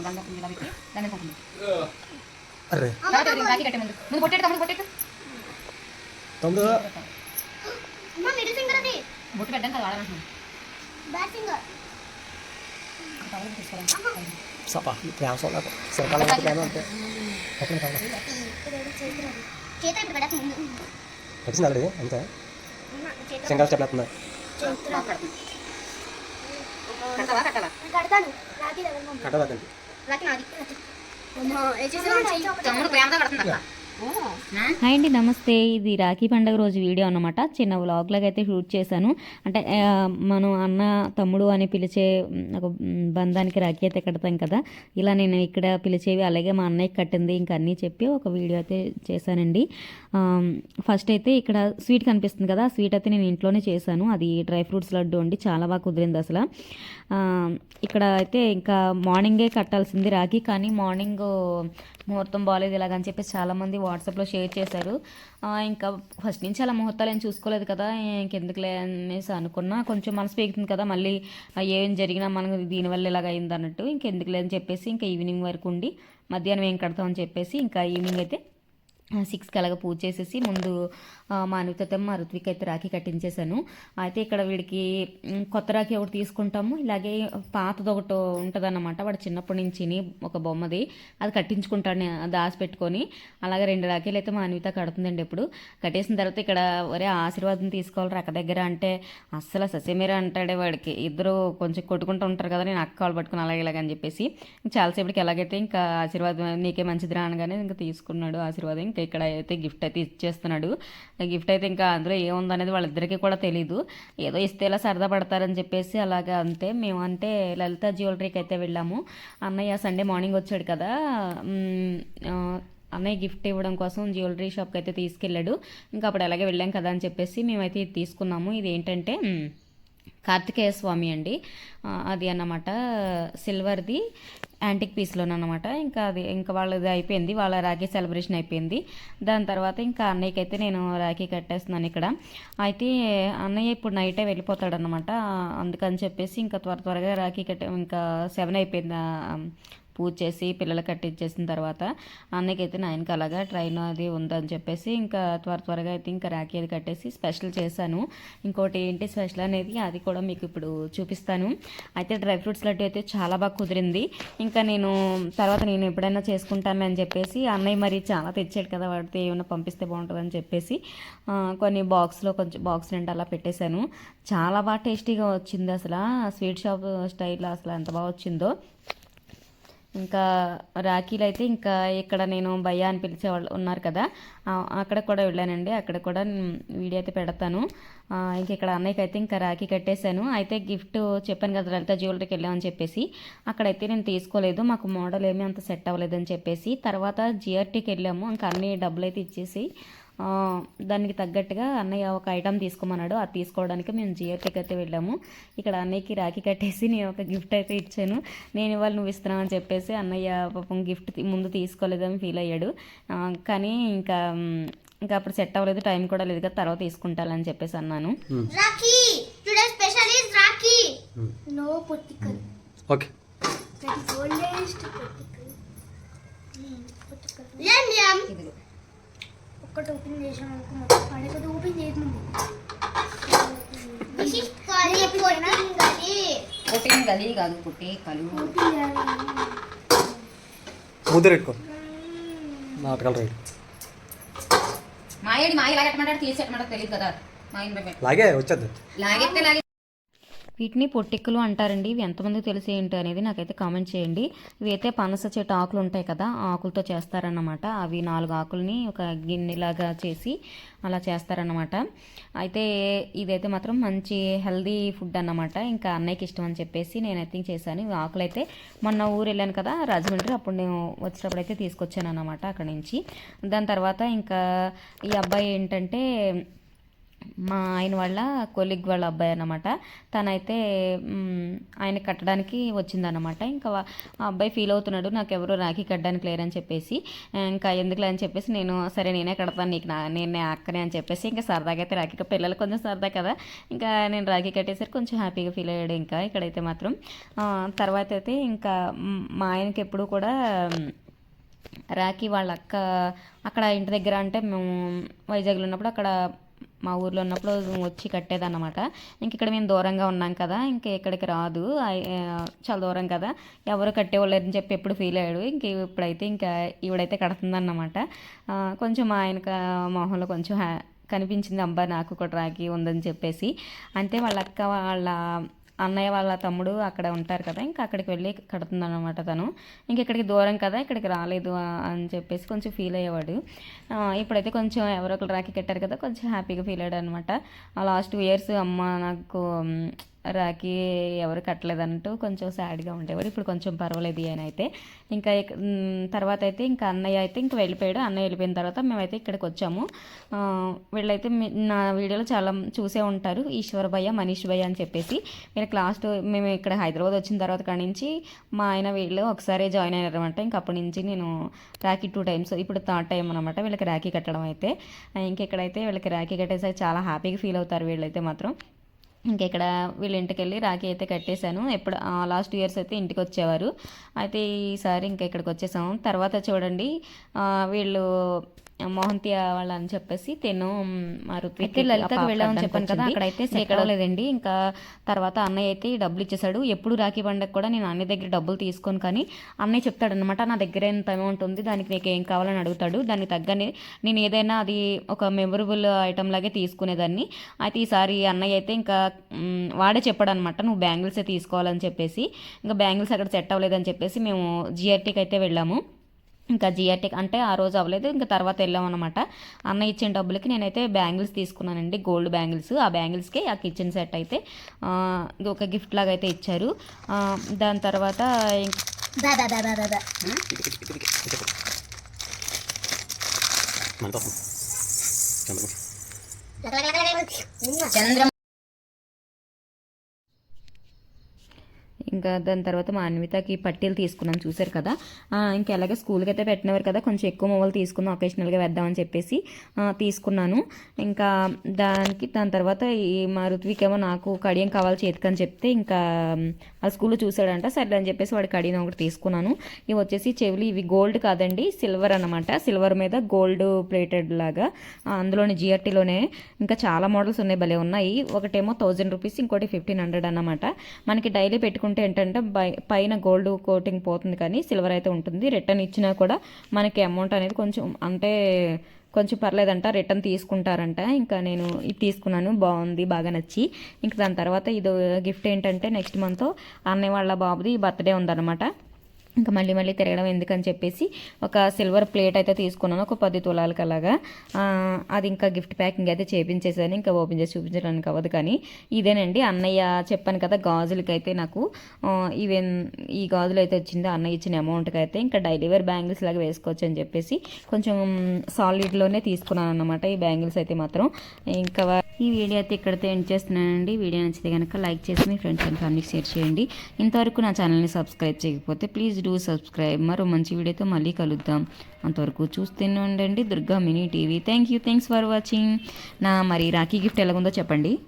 మనం దండ ఇలా పెట్టి దాన్ని పోతుంది అరే. తర్వాత ఇది రాఖీ కట్టే ముందు ముందు పొట్టేట్టు తమ్ముడు పొట్టేట్టు తమ్ముడు అమ్మ మిడిల్ ఫింగర్ అది. బొట్టు పెట్టడం కదా వాడాలంటున్నాను బ్యాక్ ఫింగర్ తమ్ముడు తీసుకోవడం సపా ప్రేమ సోలా శివకాలం అంటే ప్రేమ అంటే. అప్పుడు కాదు చేత ఇప్పుడు కడక ముందు వచ్చింది ఆల్రెడీ? అంతే. అమ్మ, చేత సింగల్ స్టెప్. కట్టదండి రాఖీ నాది అమ్మ, హాయ్ అండి నమస్తే. ఇది రాఖీ పండుగ రోజు వీడియో అన్నమాట. చిన్న వ్లాగ్ లాగా అయితే షూట్ చేశాను. అంటే మనం అన్న తమ్ముడు అని పిలిచే ఒక బంధానికి రాఖీ అయితే కడతాం కదా. ఇలా నేను ఇక్కడ పిలిచేవి అలాగే మా అన్నయ్య కట్టింది. ఇంకా అన్నీ చెప్పి ఒక వీడియో అయితే చేశానండి. ఫస్ట్ అయితే ఇక్కడ స్వీట్ కనిపిస్తుంది కదా. ఆ స్వీట్ అయితే నేను ఇంట్లోనే చేశాను. అది డ్రై ఫ్రూట్స్ లడ్డు అండి. చాలా బాగా కుదిరింది అసలు. ఇక్కడ అయితే ఇంకా మార్నింగే కట్టాల్సింది రాఖీ. కానీ మార్నింగ్ ముహూర్తం బాగాలేదు ఇలాగని చెప్పి చాలామంది వాట్సాప్లో షేర్ చేశారు. ఇంకా ఫస్ట్ నుంచి అలా ముహూర్తాలు ఏం చూసుకోలేదు కదా ఇంకెందుకులే అనేసి అనుకున్నా. కొంచెం మనసు పెరుగుతుంది కదా మళ్ళీ ఏం జరిగినా మనకు దీనివల్ల ఇలాగ అయింది అన్నట్టు ఇంకెందుకులే అని చెప్పేసి ఇంకా ఈవినింగ్ వరకు ఉండి మధ్యాహ్నం ఏం కడతామని చెప్పేసి ఇంకా ఈవినింగ్ అయితే సిక్స్కి అలాగ పూజ చేసేసి ముందు మా అనితతో మా ఋత్విక్ అయితే రాఖీ కట్టించేశాను. అయితే ఇక్కడ వీడికి కొత్త రాఖీ ఒకటి తీసుకుంటాము. ఇలాగే పాతది ఒకటి ఉంటుందన్నమాట. వాడు చిన్నప్పటి నుంచి ఒక బొమ్మది. అది కట్టించుకుంటాను దాసి పెట్టుకొని అలాగే రెండు రాఖీలు అయితే మా అనిత కడుతుందండి ఇప్పుడు. కట్టేసిన తర్వాత ఇక్కడ ఒరే ఆశీర్వాదం తీసుకోవాలి అక్క దగ్గర అంటే అస్సలు ససేమేరా అంటాడే వాడికి. ఇద్దరు కొంచెం కొట్టుకుంటూ ఉంటారు కదా నేను అక్క వాళ్ళు పట్టుకుని అలాగే ఇలాగని చెప్పేసి. చాలాసేపటికి ఎలాగైతే ఇంకా ఆశీర్వాదం నీకే మంచిదిరా అనగానే ఇంకా తీసుకున్నాడు ఆశీర్వాదం. ఇంకా ఇక్కడ అయితే గిఫ్ట్ అయితే ఇచ్చేస్తున్నాడు. గిఫ్ట్ అయితే ఇంకా అందులో ఏముందనేది వాళ్ళిద్దరికీ కూడా తెలియదు ఏదో ఇస్తే ఇలా సరదా పడతారని చెప్పేసి అలాగా అంతే. మేము అంటే లలిత జ్యువెలరీకి అయితే వెళ్ళాము. అన్నయ్య సండే మార్నింగ్ వచ్చాడు కదా. అన్నయ్య గిఫ్ట్ ఇవ్వడం కోసం జ్యువెలరీ షాప్కి అయితే తీసుకెళ్ళాడు. ఇంకా అప్పుడు అలాగే వెళ్ళాం కదా అని చెప్పేసి మేమైతే ఇది తీసుకున్నాము. ఇది ఏంటంటే కార్తికేయ స్వామి అండి. అది అన్నమాట. సిల్వర్ది. యాంటిక్ పీస్లోనమాట ఇంకా అది ఇంకా వాళ్ళది అయిపోయింది వాళ్ళ రాఖీ సెలబ్రేషన్ అయిపోయింది. దాని తర్వాత ఇంకా అన్నయ్యకి అయితే నేను రాఖీ కట్టేస్తున్నాను ఇక్కడ. అయితే అన్నయ్య ఇప్పుడు నైటే వెళ్ళిపోతాడనమాట అందుకని చెప్పేసి ఇంకా త్వర త్వరగా రాఖీ కట్టే ఇంకా సెవెన్ అయిపోయింది పూజ చేసి పిల్లలు కట్టించేసిన తర్వాత అన్నకైతే అయితే అలాగా ట్రైన్ అది ఉందని చెప్పేసి ఇంకా త్వర త్వరగా అయితే ఇంకా రాఖీ అది కట్టేసి స్పెషల్ చేశాను. ఇంకోటి ఏంటి స్పెషల్ అనేది అది కూడా మీకు ఇప్పుడు చూపిస్తాను. అయితే డ్రై ఫ్రూట్స్ లడ్డు అయితే చాలా బాగా కుదిరింది. ఇంకా నేను తర్వాత నేను ఎప్పుడైనా చేసుకుంటాను అని చెప్పేసి అన్నయ్య మరి చాలా తెచ్చాడు కదా వాడితే ఏమైనా పంపిస్తే బాగుంటుందని చెప్పేసి కొన్ని బాక్స్లో కొంచెం బాక్స్ నిండా అలా పెట్టేశాను. చాలా బాగా టేస్టీగా వచ్చింది అసలు. స్వీట్ షాప్ స్టైల్లో అసలు ఎంత బాగా వచ్చిందో. ఇంకా రాఖీలు అయితే ఇంకా ఇక్కడ నేను భయ్య అని పిలిచే వాళ్ళు ఉన్నారు కదా. అక్కడ కూడా వెళ్ళానండి. అక్కడ కూడా వీడియో అయితే పెడతాను. ఇంక ఇక్కడ అన్నయ్యకి అయితే ఇంకా రాఖీ కట్టేశాను. అయితే గిఫ్ట్ చెప్పాను కదా లలిత జ్యువెలరీకి వెళ్ళామని చెప్పేసి. అక్కడైతే నేను తీసుకోలేదు. మాకు మోడల్ ఏమీ అంత సెట్ అవ్వలేదని చెప్పేసి. తర్వాత జిఆర్టీకి వెళ్ళాము. ఇంకా అన్ని డబ్బులు అయితే ఇచ్చేసి. దానికి తగ్గట్టుగా అన్నయ్య ఒక ఐటమ్ తీసుకోమన్నాడు. అది తీసుకోవడానికి మేము జిఆర్టీకి అయితే వెళ్ళాము. ఇక్కడ అన్నయ్యకి రాఖీ కట్టేసి నేను ఒక గిఫ్ట్ అయితే ఇచ్చాను. నేను ఇవాళ నువ్వు ఇస్తున్నావు అని చెప్పేసి అన్నయ్య పాపం గిఫ్ట్ ముందు తీసుకోలేదని ఫీల్ అయ్యాడు. కానీ ఇంకా ఇంకా అప్పుడు సెట్ అవ్వలేదు టైం కూడా లేదు కదా తర్వాత తీసుకుంటానని చెప్పేసి అన్నాను. Rakhi! Today special is Rakhi! No పొట్టికల్. Okay. Oldest ఒక్కటి ఓపెన్ చేసాను అనుకో మొత్తం పడేది ఓపెన్ చేయకముందు పుట్టిన గది కాదు పుట్టి కలు ముద్ర పెట్టుకో నాటకాలు రైట్ మాయేడి మాయ ఇలా కట్టమంటాడు తీసేటమంటాడు తెలియదు కదా. మా ఇంట్లో పెట్టు. లాగే వచ్చేద్ది. లాగెత్తే లాగే వీటిని పొట్టిక్కులు అంటారండి. ఇవి ఎంతమందికి తెలిసి ఏంటి అనేది నాకైతే కామెంట్ చేయండి. ఇవి అయితే పనస చెట్టు ఆకులు ఉంటాయి కదా ఆకులతో చేస్తారన్నమాట. అవి నాలుగు ఆకుల్ని ఒక గిన్నెలాగా చేసి అలా చేస్తారన్నమాట. అయితే ఇదైతే మాత్రం మంచి హెల్దీ ఫుడ్ అన్నమాట. ఇంకా అన్నయ్యకి ఇష్టం అని చెప్పేసి నేనైతే చేశాను. ఇవి ఆకులు అయితే మొన్న ఊరు వెళ్ళాను కదా రాజమండ్రి. అప్పుడు నేను వచ్చినప్పుడు అయితే తీసుకొచ్చాను అక్కడ నుంచి. దాని తర్వాత ఇంకా ఈ అబ్బాయి ఏంటంటే మా ఆయన వాళ్ళ కొలిగ్ వాళ్ళ అబ్బాయి అనమాట తనైతే ఆయన కట్టడానికి వచ్చిందనమాట ఇంకా ఆ అబ్బాయి ఫీల్ అవుతున్నాడు నాకు ఎవరు రాఖీ కట్టడానికి లేరని చెప్పేసి ఇంకా ఎందుకులే అని చెప్పేసి నేను సరే నేనే కడతాను నీకు నా నేనే అక్కనే అని చెప్పేసి ఇంకా సరదాగా అయితే రాఖీ పిల్లలు కొంచెం సరదా కదా. ఇంకా నేను రాఖీ కట్టేసరికి కొంచెం హ్యాపీగా ఫీల్ అయ్యాడు ఇంకా ఇక్కడైతే మాత్రం. తర్వాత అయితే ఇంకా మా ఆయనకి ఎప్పుడు కూడా రాఖీ వాళ్ళ అక్క అక్కడ ఇంటి దగ్గర అంటే మేము వైజాగ్లో ఉన్నప్పుడు అక్కడ మా ఊర్లో ఉన్నప్పుడు వచ్చి కట్టేదన్నమాట. ఇంక ఇక్కడ మేము దూరంగా ఉన్నాం కదా ఇంక ఇక్కడికి రాదు. చాలా దూరం కదా. ఎవరు కట్టేవాళ్ళు అని చెప్పి ఎప్పుడు ఫీల్ అయ్యాడు. ఇంక ఇప్పుడైతే ఇంకా ఈవిడైతే కడుతుందన్నమాట. కొంచెం మా ఆయనకు మొహంలో కొంచెం హ్యా కనిపించింది అబ్బా నాకు కూడా రాగి ఉందని చెప్పేసి. అంటే వాళ్ళ అక్క వాళ్ళ అన్నయ్య వాళ్ళ తమ్ముడు అక్కడ ఉంటారు కదా ఇంకా అక్కడికి వెళ్ళి కడుతుందన్నమాట తను. ఇంక ఇక్కడికి దూరం కదా ఇక్కడికి రాలేదు అని చెప్పేసి కొంచెం ఫీల్ అయ్యేవాడు. ఇప్పుడైతే కొంచెం ఎవరో ఒకరు రాఖీ కట్టారు కదా కొంచెం హ్యాపీగా ఫీల్ అయ్యాడు అనమాట ఆ లాస్ట్ టూ ఇయర్స్ అమ్మ నాకు రాఖీ ఎవరు కట్టలేదంటూ కొంచెం సాడ్గా ఉండేవారు. ఇప్పుడు కొంచెం పర్వాలేదు ఆయన అయితే. ఇంకా తర్వాత అయితే ఇంకా అన్నయ్య అయితే ఇంకా వెళ్ళిపోయాడు. అన్నయ్య వెళ్ళిపోయిన తర్వాత మేమైతే ఇక్కడికి వచ్చాము. వీళ్ళైతే మీ- నా వీడియోలో చాలా చూసే ఉంటారు. ఈశ్వర్ భయ్య మనీష్ భయ్య అని చెప్పేసి. మీరు లాస్ట్ మేము ఇక్కడ హైదరాబాద్ వచ్చిన తర్వాత కాడి నుంచి మా ఆయన వీళ్ళు ఒకసారి జాయిన్ అయినారనమాట ఇంక అప్పటి నుంచి నేను రాఖీ టూ టైమ్స్ ఇప్పుడు థర్డ్ టైం అనమాట వీళ్ళకి రాఖీ కట్టడం అయితే. ఇంకెక్కడైతే వీళ్ళకి రాఖీ కట్టేసరికి చాలా హ్యాపీగా ఫీల్ అవుతారు వీళ్ళైతే మాత్రం. ఇంక ఇక్కడ వీళ్ళ ఇంటికి వెళ్ళి రాఖీ అయితే కట్టేశాను. ఎప్పుడు లాస్ట్ ఇయర్స్ అయితే ఇంటికి వచ్చేవారు అయితే ఈసారి ఇంకా ఇక్కడికి వచ్చేసాము తర్వాత చూడండి వీళ్ళు మోహంతి వాళ్ళు అని చెప్పేసి తిను మా రుత్విక్ అయితే లలితకు వెళ్ళామని చెప్పాను కదా అక్కడైతే ఎక్కడ లేదండి ఇంకా తర్వాత అన్నయ్య అయితే డబ్బులు ఇచ్చేసాడు ఎప్పుడు రాఖీ పండగ కూడా నేను అన్నయ్య దగ్గర డబ్బులు తీసుకోను కానీ అన్నయ్య చెప్తాడు అనమాట నా దగ్గర ఎంత అమౌంట్ ఉంది దానికి నీకు ఏం కావాలని అడుగుతాడు. దానికి తగ్గని నేను ఏదైనా అది ఒక మెమొరబుల్ ఐటమ్ లాగే తీసుకునేదాన్ని. అయితే ఈసారి అన్నయ్య అయితే ఇంకా వాడే చెప్పాడు అనమాట నువ్వు బ్యాంగిల్సే తీసుకోవాలని చెప్పేసి. ఇంకా బ్యాంగిల్స్ అక్కడ సెట్ అవ్వలేదని చెప్పేసి మేము జిఆర్టీకి అయితే వెళ్ళాము. ఇంకా జిఆర్టీ అంటే ఆ రోజు అవ్వలేదు ఇంకా తర్వాత వెళ్ళాం అనమాట అన్న ఇచ్చిన డబ్బులకి నేనైతే బ్యాంగిల్స్ తీసుకున్నానండి గోల్డ్ బ్యాంగిల్స్. ఆ బ్యాంగిల్స్కి ఆ కిచెన్ సెట్ అయితే ఒక గిఫ్ట్ లాగా అయితే ఇచ్చారు. ఆ, దాని తర్వాత చంద్ర ఇంకా దాని తర్వాత మా అన్వితకి పట్టీలు తీసుకున్నాం చూసారు కదా? ఇంకా అలాగే స్కూల్కి అయితే పెట్టినవారు కదా కొంచెం ఎక్కువ మొబైల్ తీసుకుందాం ఒకేషనల్గా వేద్దామని చెప్పేసి తీసుకున్నాను. ఇంకా దానికి దాని తర్వాత ఈ మా ఋత్వికేమో నాకు కడియం కావాలి చేతికని చెప్తే ఇంకా ఆ స్కూల్లో చూసాడంట సరే అని చెప్పేసి వాడి కడియం ఒకటి తీసుకున్నాను. ఇవి వచ్చేసి చెవులు ఇవి గోల్డ్ కాదండి సిల్వర్ అనమాట సిల్వర్ మీద గోల్డ్ ప్లేటెడ్ లాగా అందులోనే అందులోని జిఆర్టీలోనే ఇంకా చాలా మోడల్స్ ఉన్నాయి భలే ఉన్నాయి. ఒకటేమో థౌజండ్ రూపీస్ ఇంకోటి ఫిఫ్టీన్ హండ్రెడ్ అనమాట మనకి డైలీ పెట్టుకుంటే ఏంటంటే బై- పైన గోల్డ్ కోటింగ్ పోతుంది కానీ సిల్వర్ అయితే ఉంటుంది. రిటర్న్ ఇచ్చినా కూడా మనకి అమౌంట్ అనేది కొంచెం అంటే కొంచెం పర్లేదంట రిటర్న్ తీసుకుంటారంట. ఇంకా నేను ఇది తీసుకున్నాను బాగుంది బాగా నచ్చి. ఇంకా దాని తర్వాత ఇది గిఫ్ట్ ఏంటంటే నెక్స్ట్ మంత్ అన్నయ్య వాళ్ళ బాబుది బర్త్డే ఉందన్నమాట. ఇంకా మళ్ళీ మళ్ళీ తిరగడం ఎందుకని చెప్పేసి ఒక సిల్వర్ ప్లేట్ అయితే తీసుకున్నాను ఒక పది తులాలకు అలాగా. అది ఇంకా గిఫ్ట్ ప్యాకింగ్ అయితే చేపించేసాను ఇంకా ఓపెన్ చేసి చూపించడానికి అవ్వదు కానీ ఇదేనండి అన్నయ్య చెప్పాను కదా గాజులకి అయితే నాకు ఈవెన్ ఈ గాజులు అయితే వచ్చింది అన్నయ్య ఇచ్చిన అమౌంట్కి అయితే ఇంకా డైలీ వేర్ బ్యాంగిల్స్ లాగా వేసుకోవచ్చు అని చెప్పేసి కొంచెం సాలిడ్లోనే తీసుకున్నాను అనమాట ఈ బ్యాంగిల్స్ అయితే మాత్రం. ఇంకా ఈ వీడియో అయితే ఇక్కడితో ఎండ్ చేస్తున్నానండి. వీడియో నచ్చితే కనుక లైక్ చేసి మీ ఫ్రెండ్స్ అండ్ ఫ్యామిలీకి షేర్ చేయండి. ఇంతవరకు నా ఛానల్ని సబ్స్క్రైబ్ చేయకపోతే ప్లీజ్ డూ సబ్స్క్రైబ్. మరో మంచి వీడియోతో మళ్ళీ కలుద్దాం. అంతవరకు చూస్తూనే ఉండండి. Durga mini TV. Thank you thanks for watching నా మరి రాఖీ గిఫ్ట్ ఎలాగుందో చెప్పండి.